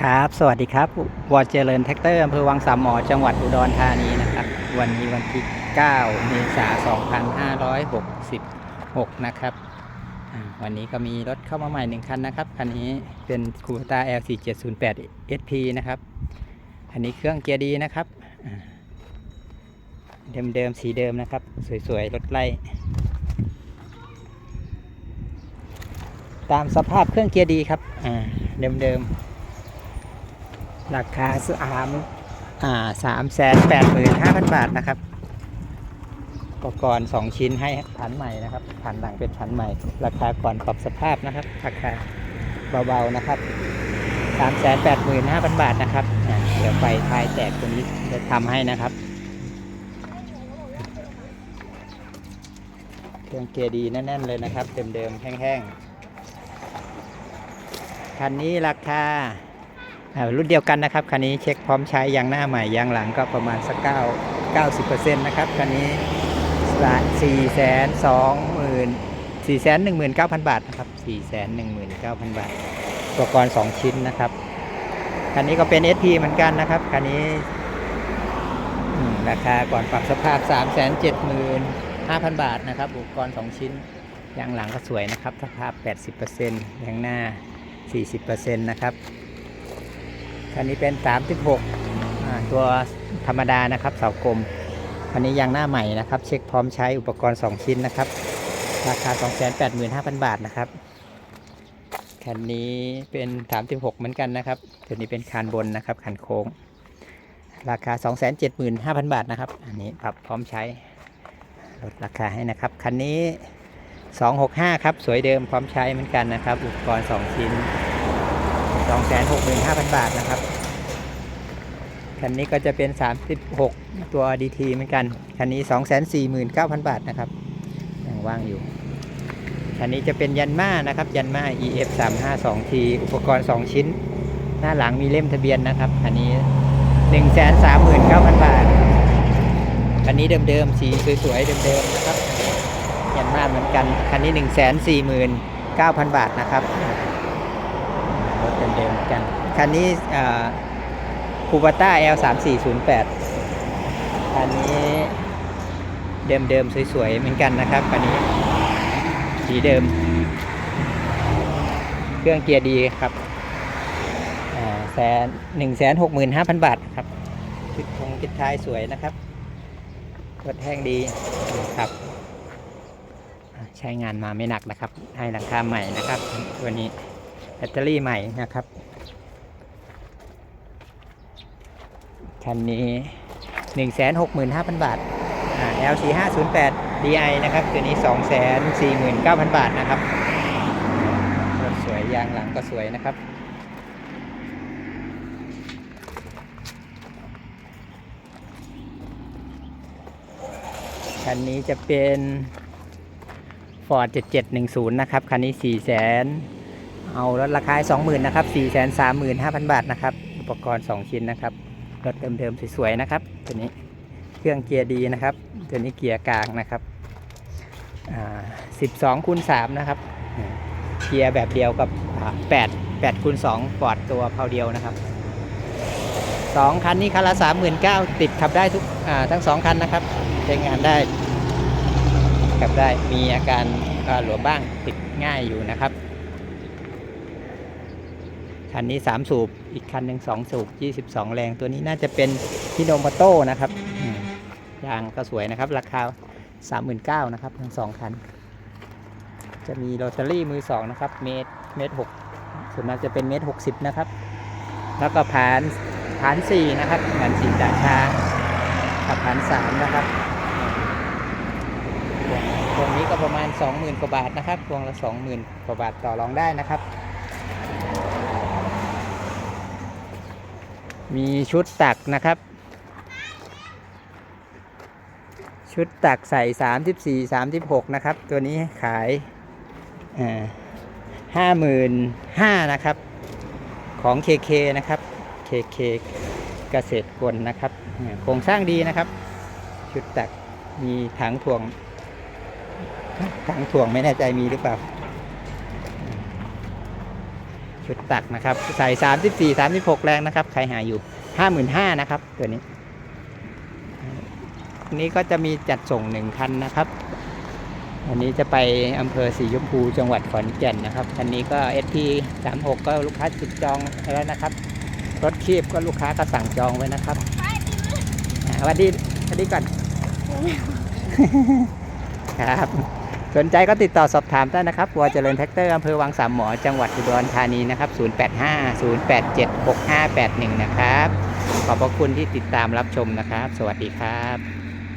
ครับ สวัสดีครับ วอเจริญแท็กเตอร์อำเภอวังสามหมอ จังหวัดอุดรธานีนะครับ วันนี้วันที่ 9 เมษายน 2566 นะครับ วันนี้ก็มีรถเข้ามาใหม่หนึ่งคันนะครับ คันนี้เป็นคูต้า L4708 SP นะครับ อันนี้เครื่องเกียร์ดีนะครับอ่าเดิมๆ สีเดิมนะครับ สวยๆ รถไล่ตามสภาพเครื่องเกียร์ดีครับอ่าเดิมๆ ราคาสามอ่าสามแสนแปดหมื่นห้าพันบาทนะครับอุปกรณ์สองชิ้นให้ผันใหม่นะครับผันหลังเป็นผันใหม่ ราคาก่อนปรับสภาพนะครับ ราคาเบาๆนะครับสามแสนแปดหมื่นห้าพันบาทนะครับเดี๋ยวไฟท้ายแตกตัวนี้จะทำให้นะครับเครื่องเกียร์ดีแน่น ๆ เลยนะครับ เดิม ๆ แห้ง ๆ คันนี้ราคา รุ่นเดียวกันนะครับคันนี้เช็คพร้อมใช้ยางหน้าใหม่ยางหลังก็ประมาณสักเก้าเก้าสิบเปอร์เซ็นต์นะครับคันนี้สี่แสนสองหมื่นสี่แสนหนึ่งหมื่นเก้าพันบาทนะครับสี่แสนหนึ่งหมื่นเก้าพันบาทอุปกรณ์สองชิ้นนะครับคันนี้ก็เป็น SP เหมือนกันนะครับคันนี้ราคาก่อนปรับสภาพ 3 7 5 0 0 0 บาทนะครับ อุปกรณ์สองชิ้นยางหลังก็สวยนะครับสภาพ 80%ยางหน้า 40%นะครับ คันนี้เป็น 36ตัวธรรมดานะครับเสากลมคันนี้ยางหน้าใหม่นะครับ เช็คพร้อมใช้อุปกรณ์ 2 ชิ้นนะครับ ราคา 285,000 บาทนะครับคันนี้เป็น 36 เหมือนกันนะครับตัวนี้เป็นคานบนนะครับคันโค้ง ราคา 275,000 บาทนะครับ อันนี้ปรับพร้อมใช้ลดราคาให้นะครับคันนี้ 265 ครับ สวยเดิมพร้อมใช้เหมือนกันนะครับ อุปกรณ์ 2 ชิ้น 265,000 บาทนะครับ คันนี้ก็จะเป็น 36 ตัว DT เหมือนกัน คันนี้ 249,000 บาทนะครับยังว่างอยู่ คันนี้จะเป็นยันมานะครับ ยันมา EF 352T อุปกรณ์ 2 ชิ้น หน้าหลังมีเล่มทะเบียนนะครับ คันนี้ 139,000 บาท คันนี้เดิมๆ สีสวยๆ เดิมๆ นะครับ ยันมาเหมือนกัน คันนี้ 149,000 บาทนะครับ รถเดิมๆเหมือนกัน คันนี้คูปต้า L 3 4 0 8คันนี้เดิมๆสวยๆเหมือนกันนะครับคันนี้สีเดิม เครื่องเกียร์ดีครับแสนหนึ่งแสนหกหมื่นห้าพันบาทครับชุดทงชุดท้ายสวยนะครับรถแห้งดีครับ ใช้งานมาไม่หนักนะครับ ให้หลังคาใหม่นะครับตัวนี้ ตเตอรี่ใหม่นะครับ คันนี้ 165,000 บาทอ่า LC 508 DI นะครับ ตัวนี้ 249,000 บาทนะครับ รถสวยยางหลังก็สวยนะครับคันนี้จะเป็น Ford 7710 นะครับ คันนี้ 4 0 0 0 0 เอารถราคา20,000นะครับ4 3 5 0 0 0บาทนะครับ อุปกรณ์2ชิ้นนะครับรถเดิมๆสวยๆนะครับ ตัวนี้เครื่องเกียร์ดีนะครับ ตัวนี้เกียร์กลางนะครับ12คูณ3นะครับ เกียร์แบบเดียวกับ8 8คูณ2ฟอร์ดตัวเพาเดียวนะครับสองคันนี้คันละ39,000ติดขับได้ทุกอ่าทั้งสองคันนะครับใช้งานได้ขับได้มีอาการหลวมบ้างติดง่ายอยู่นะครับ คันนี้ 3 สูบ อีกคันหนึ่ง2 สูบ 22 แรง ตัวนี้น่าจะเป็นพิโนมโต้นะครับยางก็สวยนะครับ ราคา 39,000นะครับ ทั้ง 2 คัน จะมีโรตารี่มือ 2 นะครับ เมตร เมตรหกส่วนมากจะเป็นเมตร60นะครับ แล้วก็ผานผาน4นะครับผาน4จ่าช้ากับผาน3นะครับพวงพวงนี้ก็ประมาณ 20,000 กว่าบาทนะครับพวงละ 20,000 กว่าบาทต่อรองได้นะครับ มีชุดตักนะครับ ชุดตักใส่34 36นะครับ ตัวนี้ขายห้าหมื่นห้านะครับ ของ KK นะครับ KK เกษตรกลนะครับ โครงสร้างดีนะครับ ชุดตักมีถังถ่วงถังถ่วงไม่แน่ใจมีหรือเปล่า ชุดชุดตักนะครับ ใส่34 36แรงนะครับ ใครหาอยู่55,000นะครับ ตัวนี้อันนี้ก็จะมีจัดส่งหนึ่งคันนะครับ อันนี้จะไปอำเภอสีชมพูจังหวัดขอนแก่นนะครับ คันนี้ก็ SP 36ก็ลูกค้าติดจองแล้วนะครับ รถคีบก็ลูกค้าก็สั่งจองไว้นะครับอ่าสวัสดีสวัสดีก่อน ครับ สนใจก็ติดต่อสอบถามได้นะครับวัวเจริญแท็กเตอร์อำเภอวังสามหมอ จังหวัดอุดรธานีนะครับ 0850876581 นะครับ ขอบพระคุณที่ติดตามรับชมนะครับ สวัสดีครับ